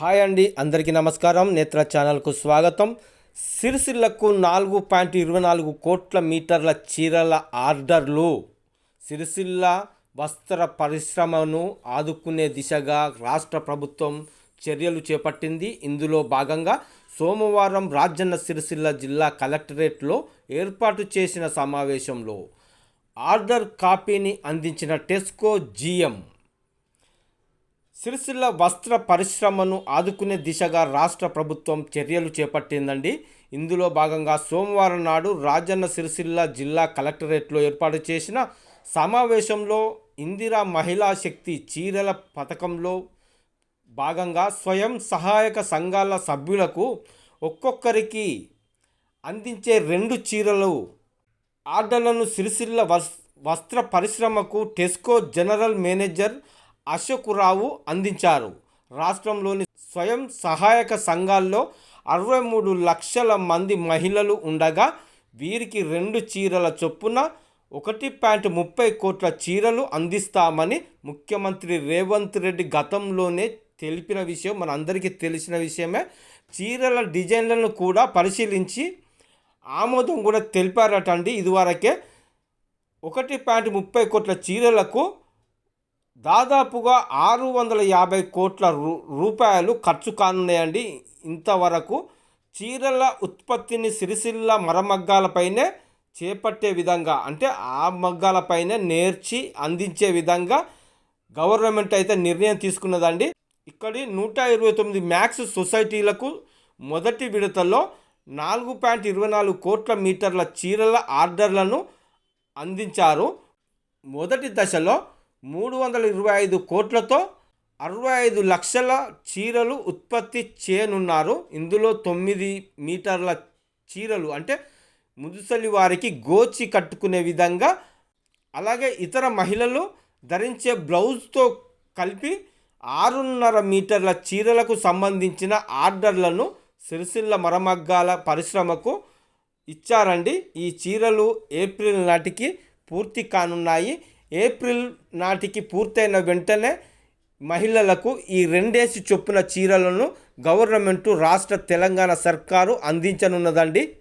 Hi అండి అందరికీ నమస్కారం. నేత్ర ఛానల్కు స్వాగతం. సిరిసిల్లకు నాలుగు పాయింట్ ఇరవై నాలుగు కోట్ల మీటర్ల చీరల ఆర్డర్లు. సిరిసిల్ల వస్త్ర పరిశ్రమను ఆదుకునే దిశగా రాష్ట్ర ప్రభుత్వం చర్యలు చేపట్టింది. ఇందులో భాగంగా సోమవారం రాజన్న సిరిసిల్ల జిల్లా కలెక్టరేట్లో ఏర్పాటు చేసిన సమావేశంలో ఆర్డర్ కాపీని అందించిన టెస్కో జీఎం సిరిసిల్ల వస్త్ర పరిశ్రమను ఆదుకునే దిశగా రాష్ట్ర ప్రభుత్వం చర్యలు చేపట్టిందండి. ఇందులో భాగంగా సోమవారం నాడు రాజన్న సిరిసిల్ల జిల్లా కలెక్టరేట్లో ఏర్పాటు చేసిన సమావేశంలో ఇందిరా మహిళా శక్తి చీరల పథకంలో భాగంగా స్వయం సహాయక సంఘాల సభ్యులకు ఒక్కొక్కరికి అందించే రెండు చీరలు. ఆర్డర్లను సిరిసిల్ల వస్ వస్త్ర పరిశ్రమకు టెస్కో జనరల్ మేనేజర్ అశోకురావు అందించారు. రాష్ట్రంలోని స్వయం సహాయక సంఘాల్లో అరవై మూడు లక్షల మంది మహిళలు ఉండగా వీరికి రెండు చీరల చొప్పున ఒకటి పాయింట్ ముప్పై కోట్ల చీరలు అందిస్తామని ముఖ్యమంత్రి రేవంత్ రెడ్డి గతంలోనే తెలిపిన విషయం మన అందరికీ తెలిసిన విషయమే. చీరల డిజైన్లను కూడా పరిశీలించి ఆమోదం కూడా తెలిపారటండి. ఇదివరకే ఒకటి పాయింట్ ముప్పై కోట్ల చీరలకు దాదాపుగా ఆరు వందల యాభై కోట్ల రూ రూపాయలు ఖర్చు కానున్నాయండి. ఇంతవరకు చీరల ఉత్పత్తిని సిరిసిల్ల మరమగ్గాలపైనే చేపట్టే విధంగా అంటే ఆ మగ్గాలపైనే నేర్చి అందించే విధంగా గవర్నమెంట్ అయితే నిర్ణయం తీసుకున్నదండి. ఇక్కడి నూట ఇరవై తొమ్మిది మ్యాక్స్ సొసైటీలకు మొదటి విడతలో నాలుగు పాయింట్ ఇరవై నాలుగు కోట్ల మీటర్ల చీరల ఆర్డర్లను అందించారు. మొదటి దశలో మూడు వందల ఇరవై ఐదు కోట్లతో అరవై ఐదు లక్షల చీరలు ఉత్పత్తి చేయనున్నారు. ఇందులో తొమ్మిది మీటర్ల చీరలు అంటే ముదుసలి వారికి గోచి కట్టుకునే విధంగా అలాగే ఇతర మహిళలు ధరించే బ్లౌజ్తో కలిపి ఆరున్నర మీటర్ల చీరలకు సంబంధించిన ఆర్డర్లను సిరిసిల్ల మరమగ్గాల పరిశ్రమకు ఇచ్చారండి. ఈ చీరలు ఏప్రిల్ నాటికి పూర్తి కానున్నాయి. ఏప్రిల్ నాటికి పూర్తయిన వెంటనే మహిళలకు ఈ రెండేసి చొప్పున చీరలను గవర్నమెంటు రాష్ట్ర తెలంగాణ సర్కారు అందించనున్నదండి.